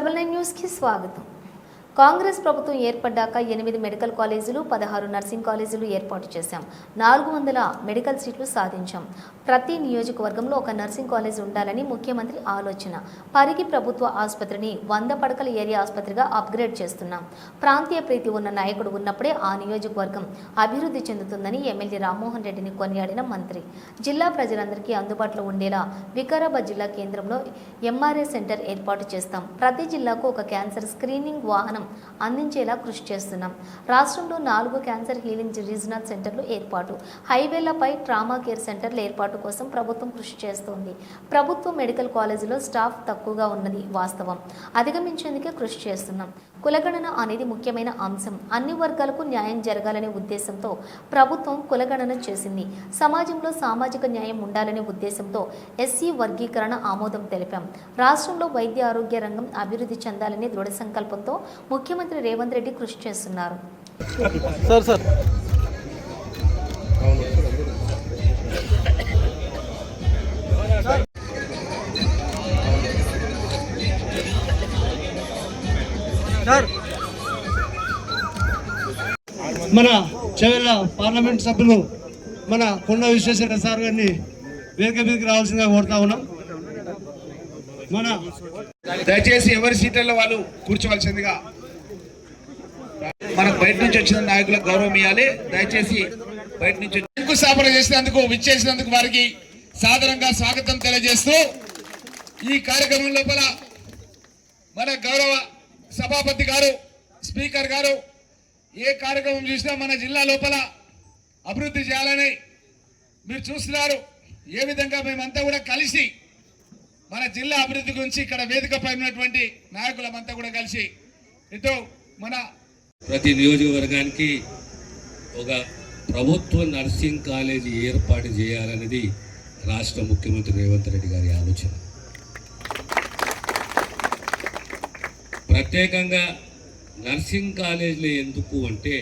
Trouble nine న్యూస్కి స్వాగతం కాంగ్రెస్ ప్రభుత్వం ఏర్పడ్డాక ఎనిమిది మెడికల్ కాలేజీలు పదహారు నర్సింగ్ కాలేజీలు ఏర్పాటు చేశాం. నాలుగు వందల మెడికల్ సీట్లు సాధించాం. ప్రతి నియోజకవర్గంలో ఒక నర్సింగ్ కాలేజ్ ఉండాలని ముఖ్యమంత్రి ఆలోచన. పరిగి ప్రభుత్వ ఆసుపత్రిని వంద పడకల ఏరియా ఆసుపత్రిగా అప్గ్రేడ్ చేస్తున్నాం. ప్రాంతీయ ప్రీతి ఉన్న నాయకుడు ఉన్నప్పుడే ఆ నియోజకవర్గం అభివృద్ధి చెందుతుందని ఎమ్మెల్యే రామ్మోహన్ రెడ్డిని కొనియాడిన మంత్రి. జిల్లా ప్రజలందరికీ అందుబాటులో ఉండేలా వికారాబాద్ జిల్లా కేంద్రంలో ఎంఆర్ఏ సెంటర్ ఏర్పాటు చేస్తాం. ప్రతి జిల్లాకు ఒక క్యాన్సర్ స్క్రీనింగ్ వాహనం అందించేలా కృషి చేస్తున్నాం. రాష్ట్రంలో నాలుగు క్యాన్సర్ హీలింగ్ రీజనల్ సెంటర్లు ఏర్పాటు. హైవేలపై ట్రామా కేర్ సెంటర్ల ఏర్పాటు కోసం ప్రభుత్వం కృషి చేస్తోంది. ప్రభుత్వ మెడికల్ కాలేజీలో స్టాఫ్ తక్కువగా ఉన్నది వాస్తవం. అధిగమించేందుకే కృషి చేస్తున్నాం. కులగణన అనేది ముఖ్యమైన అంశం. అన్ని వర్గాలకు న్యాయం జరగాలనే ఉద్దేశంతో ప్రభుత్వం కులగణన చేసింది. సమాజంలో సామాజిక న్యాయం ఉండాలనే ఉద్దేశంతో ఎస్సీ వర్గీకరణ ఆమోదం తెలిపాం. రాష్ట్రంలో వైద్య ఆరోగ్య రంగం అభివృద్ధి చెందాలనే దృఢ సంకల్పంతో ముఖ్యమంత్రి రేవంత్ రెడ్డి కృషి చేస్తున్నారు. Sir sir. సార్. మన చెవెళ్ళ పార్లమెంట్ సభ్యులు మన కొండ విశ్వేశ్వర సార్ గారిని వేదిక మీదకి రావాల్సిందిగా కోరుతా ఉన్నాం. మన దయచేసి ఎవరి సీట్లలో వాళ్ళు కూర్చోవలసిందిగా మనకు బయట నుంచి వచ్చిన నాయకులకు గౌరవం ఇవ్వాలి. దయచేసి బయట నుంచి శంకుస్థాపన చేసినందుకు విచ్చేసినందుకు వారికి సాదరంగా స్వాగతం తెలియజేస్తూ ఈ కార్యక్రమం లోపల మన గౌరవ సభాపతి గారు స్పీకర్ గారు ఏ కార్యక్రమం చూసినా మన జిల్లా లోపల అభివృద్ధి చేయాలని మీరు చూస్తున్నారు. ఏ విధంగా మేమంతా కూడా కలిసి మన జిల్లా అభివృద్ధి గురించి ఇక్కడ వేదికపై ఉన్నటువంటి నాయకులమంతా కూడా కలిసి ఇటు మన ప్రతి నియోజకవర్గానికి ఒక ప్రభుత్వ నర్సింగ్ కాలేజీ ఏర్పాటు చేయాలనేది రాష్ట్ర ముఖ్యమంత్రి రేవంత్ రెడ్డి గారి ఆలోచన. ప్రత్యేకంగా నర్సింగ్ కాలేజీలు ఎందుకు అంటే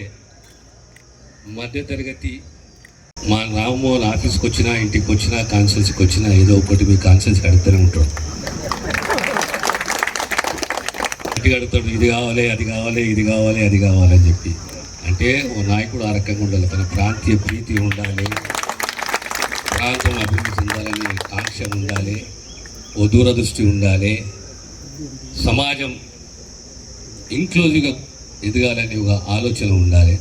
మధ్యతరగతి మా రామ్మోహన్ ఆఫీస్కి వచ్చినా ఇంటికి వచ్చినా కాన్సల్స్కి వచ్చినా ఏదో ఒకటి మీ కాన్సల్స్కి అడుగుతూనే ఉంటాడు. ఇంటికి అడుగుతాడు ఇది కావాలి అది కావాలి ఇది కావాలి అది కావాలి అని చెప్పి. అంటే ఓ నాయకుడు ఆ రకంగా ఉండాలి. తన ప్రాంతీయ ప్రీతి ఉండాలి. ప్రాంతం అభివృద్ధి చెందాలని కాంక్ష ఉండాలి. ఓ దూరదృష్టి ఉండాలి. సమాజం ఇంక్లూజివ్గా ఎదగాలని ఒక ఆలోచన ఉండాలి.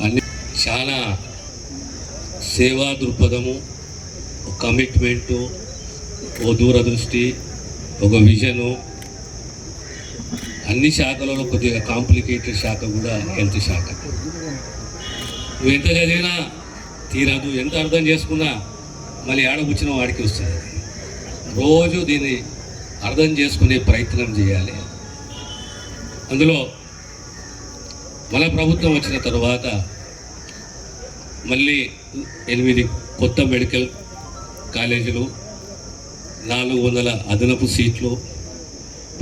అన్ని చాలా సేవా దృక్పథము ఒక కమిట్మెంటు ఓ దూరదృష్టి ఒక విజను అన్ని శాఖలలో కొద్దిగా కాంప్లికేటెడ్ శాఖ కూడా హెల్త్ శాఖ. నువ్వు ఎంత చదివినా తీరాదు ఎంత అర్థం చేసుకున్నా మళ్ళీ ఆడబుచ్చిన వాడికి వస్తుంది. రోజు దీన్ని అర్థం చేసుకునే ప్రయత్నం చేయాలి. అందులో మన ప్రభుత్వం వచ్చిన తర్వాత మళ్ళీ ఎనిమిది కొత్త మెడికల్ కాలేజీలు నాలుగు వందల అదనపు సీట్లు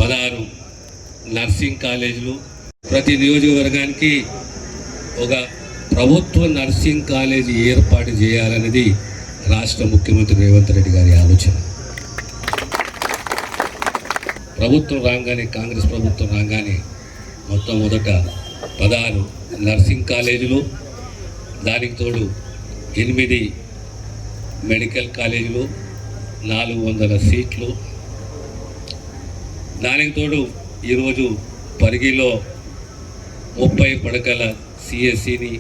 పదహారు నర్సింగ్ కాలేజీలు. ప్రతి నియోజకవర్గానికి ఒక ప్రభుత్వ నర్సింగ్ కాలేజీ ఏర్పాటు చేయాలనేది రాష్ట్ర ముఖ్యమంత్రి రేవంత్ రెడ్డి గారి ఆలోచన. ప్రభుత్వం రాగానే కాంగ్రెస్ ప్రభుత్వం రాగానే మొత్తం మొదట పదహారు నర్సింగ్ కాలేజీలు దానికి తోడు ఎనిమిది మెడికల్ కాలేజీలు నాలుగు వందల సీట్లు. దానికి తోడు ఈరోజు పరిగిలో ముప్పై పడకల సిఎస్సిని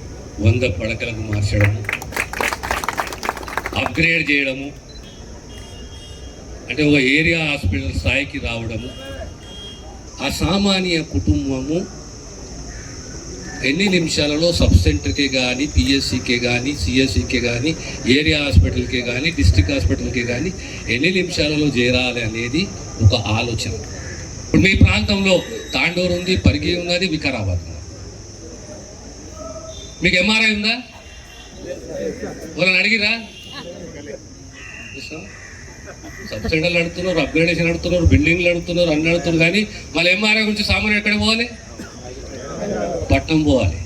వంద పడకలకు మార్చడము అప్గ్రేడ్ చేయడము అంటే ఒక ఏరియా హాస్పిటల్ స్థాయికి రావడము ఆ సామాన్య కుటుంబము ఎన్ని నిమిషాలలో సబ్సెంటర్కి కానీ పిఎస్సికే కానీ సిఎస్సికే కానీ ఏరియా హాస్పిటల్కి కానీ డిస్ట్రిక్ట్ హాస్పిటల్కి కానీ ఎన్ని నిమిషాలలో చేరాలి అనేది ఒక ఆలోచన. ఇప్పుడు మీ ప్రాంతంలో తాండూరు ఉంది పరిగి ఉన్నది వికారాబాద్ మీకు ఎంఆర్ఐ ఉందా? వాళ్ళని అడిగిరా? సబ్ సెంటర్లు అడుగుతున్నారు అప్గ్రేడేషన్ అడుగుతున్నారు బిల్డింగ్లు అడుగుతున్నారు అన్ని అడుగుతున్నారు కానీ మళ్ళీ ఎంఆర్ఐ గురించి సామాన్యం ఎక్కడ పోవాలి? పట్నం పోవాలి.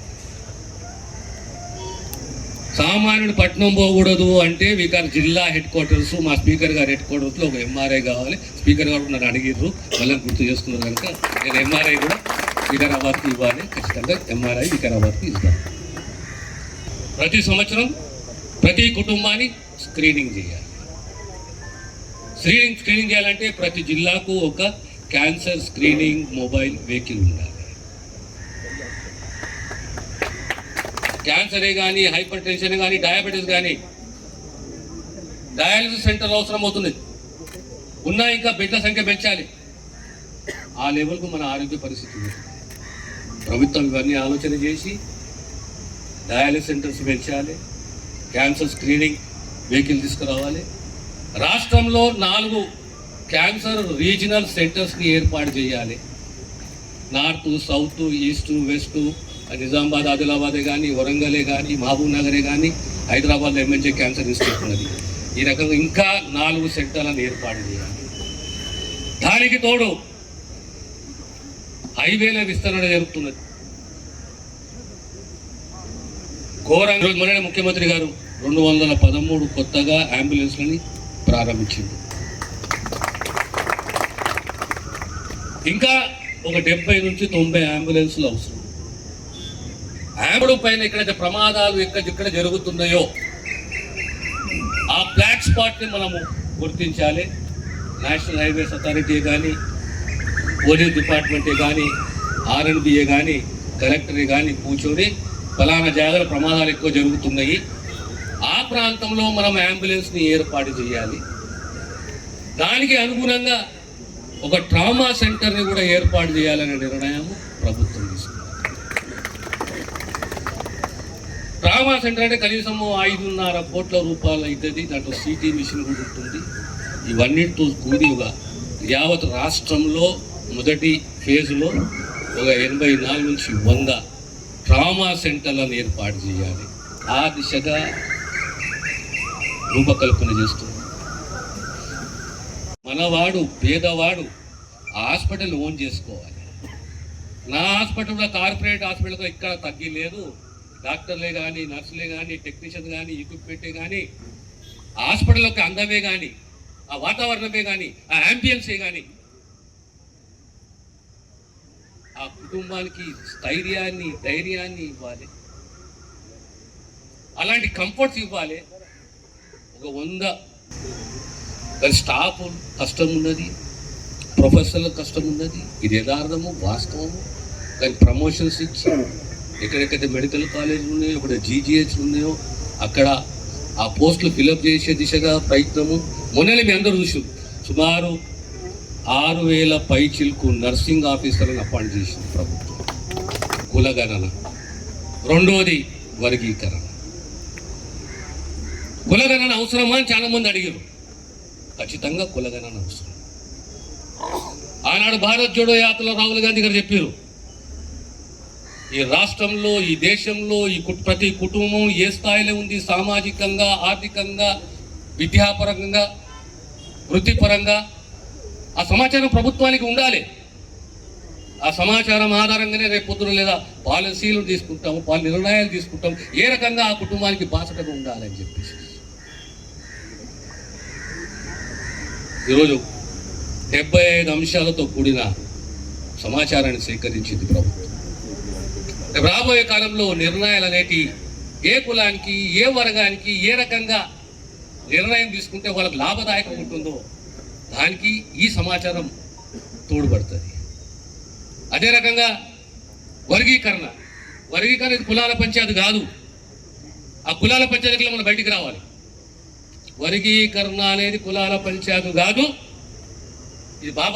సామాన్యుడు పట్నం పోకూడదు అంటే వికార్ జిల్లా హెడ్ క్వార్టర్స్ మా స్పీకర్ గారి హెడ్ క్వార్టర్స్లో ఒక ఎంఆర్ఐ కావాలి. స్పీకర్ గారు నన్ను అడిగిర్రు. మళ్ళీ గుర్తు చేసుకున్నారు కనుక నేను ఎంఆర్ఐ కూడా వికారాబాద్కి ఇవ్వాలి. ఖచ్చితంగా ఎంఆర్ఐ వికారాబాద్కి ఇస్తాను. ప్రతి సంవత్సరం ప్రతి కుటుంబాన్ని స్క్రీనింగ్ చేయాలి. స్క్రీనింగ్ స్క్రీనింగ్ చేయాలంటే ప్రతి జిల్లాకు ఒక క్యాన్సర్ స్క్రీనింగ్ మొబైల్ వెహికల్ ఉండాలి. క్యాన్సరే కానీ హైపర్ టెన్షన్ కానీ డయాబెటీస్ కానీ డయాలసిస్ సెంటర్ అవసరం అవుతుంది ఉన్నా ఇంకా బెడ్ల సంఖ్య పెంచాలి. ఆ లెవెల్కు మన ఆరోగ్య పరిస్థితి ప్రభుత్వం ఇవన్నీ ఆలోచన చేసి డయాలిసిస్ సెంటర్స్ పెంచాలి. క్యాన్సర్ స్క్రీనింగ్ వెహికల్ తీసుకురావాలి. రాష్ట్రంలో నాలుగు క్యాన్సర్ రీజనల్ సెంటర్స్ని ఏర్పాటు చేయాలి. North south east west Nizamabad ఆదిలాబాదే కానీ వరంగలే కానీ మహబూబ్ నగరే కానీ హైదరాబాద్లో ఎమ్మెల్యే క్యాన్సర్ ఇన్స్టిట్యూట్ ఉన్నది ఈ రకంగా ఇంకా నాలుగు సెంటర్లను ఏర్పాటు చేయాలి. దానికి తోడు హైవేల విస్తరణ జరుగుతున్నది. ఘోరంగా ఈరోజు మొన్న ముఖ్యమంత్రి గారు రెండు వందల పదమూడు కొత్తగా అంబులెన్స్లని ప్రారంభించింది. ఇంకా ఒక డెబ్బై నుంచి తొంభై అంబులెన్స్లు అవసరం. ఆమెడు పైన ఎక్కడైతే ప్రమాదాలు ఎక్కడ ఎక్కడ జరుగుతున్నాయో ఆ బ్లాక్ స్పాట్ని మనము గుర్తించాలి. నేషనల్ హైవేస్ అథారిటీ కానీ పోలీస్ డిపార్ట్మెంటే కానీ ఆర్ఎన్బిఏ కానీ కలెక్టరే కానీ కూర్చొని ఫలానా జాగ్రత్త ప్రమాదాలు ఎక్కువ జరుగుతున్నాయి. ఆ ప్రాంతంలో మనం అంబులెన్స్ని ఏర్పాటు చేయాలి. దానికి అనుగుణంగా ఒక ట్రామా సెంటర్ని కూడా ఏర్పాటు చేయాలనే నిర్ణయం ప్రభుత్వం తీసుకుంది ట్రామా సెంటర్ అంటే కనీసం ఐదున్నర కోట్ల రూపాయలు అవుతుంది దాంట్లో సిటీ మిషన్ కూడా ఉంటుంది. ఇవన్నిటితో కూడిగా యావత్ రాష్ట్రంలో మొదటి ఫేజ్లో ఒక ఎనభై నాలుగు నుంచి వంద ట్రామా సెంటర్లను ఏర్పాటు చేయాలి. ఆ దిశగా రూపకల్పన చేస్తుంది మనవాడు పేదవాడు హాస్పిటల్ ఓన్ చేసుకోవాలి. నా హాస్పిటల్లో కార్పొరేట్ హాస్పిటల్తో ఇక్కడ తగ్గి లేదు. డాక్టర్లే కానీ నర్సులే కానీ టెక్నీషియన్ కానీ ఎక్విప్మెంటే కానీ హాస్పిటల్ యొక్క అందమే కానీ ఆ వాతావరణమే కానీ ఆ అంబియన్సే కానీ ఆ కుటుంబానికి స్థైర్యాన్ని ధైర్యాన్ని ఇవ్వాలి. అలాంటి కంఫర్ట్స్ ఇవ్వాలి. ఒక వంద స్టాఫ్ కష్టం ఉన్నది ప్రొఫెసర్ల కష్టం ఉన్నది ఇది యథార్థము వాస్తవము కానీ ప్రమోషన్స్ ఇచ్చి ఎక్కడెక్కడైతే మెడికల్ కాలేజీలు ఉన్నాయో అక్కడ జీజీహెచ్ ఉన్నాయో అక్కడ ఆ పోస్టులు ఫిలప్ చేసే దిశగా ప్రయత్నము. మొన్ననే మీ అందరూ చూసారు సుమారు ఆరు వేల పైచిల్కు నర్సింగ్ ఆఫీసర్లను అపాయింట్ చేసింది ప్రభుత్వం. కులగణన. రెండోది వర్గీకరణ. కులగణన అవసరమా అని చాలా మంది అడిగారు ఖచ్చితంగా కులగణన అవసరం. ఆనాడు భారత్ జోడో యాత్రలో రాహుల్ గాంధీ గారు చెప్పారు ఈ రాష్ట్రంలో ఈ దేశంలో ఈ ప్రతి కుటుంబం ఏ స్థాయిలో ఉంది సామాజికంగా ఆర్థికంగా విద్యాపరంగా వృత్తిపరంగా? ఆ సమాచారం ప్రభుత్వానికి ఉండాలి. ఆ సమాచారం ఆధారంగానే రేపు పొద్దున లేదా పాలసీలు తీసుకుంటాము పాల నిర్ణయాలు తీసుకుంటాం ఏ రకంగా ఆ కుటుంబానికి బాసటగా ఉండాలని చెప్పేసి. ఈరోజు డెబ్బై ఐదు అంశాలతో కూడిన సమాచారాన్ని సేకరించింది ప్రభుత్వం. రాబోయే కాలంలో నిర్ణయాలు అనేటి ఏ కులానికి ఏ వర్గానికి ఏ రకంగా నిర్ణయం తీసుకుంటే వాళ్ళకి లాభదాయకం ఉంటుందో దానికి ఈ సమాచారం తోడ్పడుతుంది. అదే రకంగా వర్గీకరణ. వర్గీకరణ కులాల పంచాయతీ కాదు. ఆ కులాల పంచాయతీలో మనం బయటికి రావాలి. వర్గీకరణ అనేది కులాల పంచాయతీ కాదు. ఇది బాబా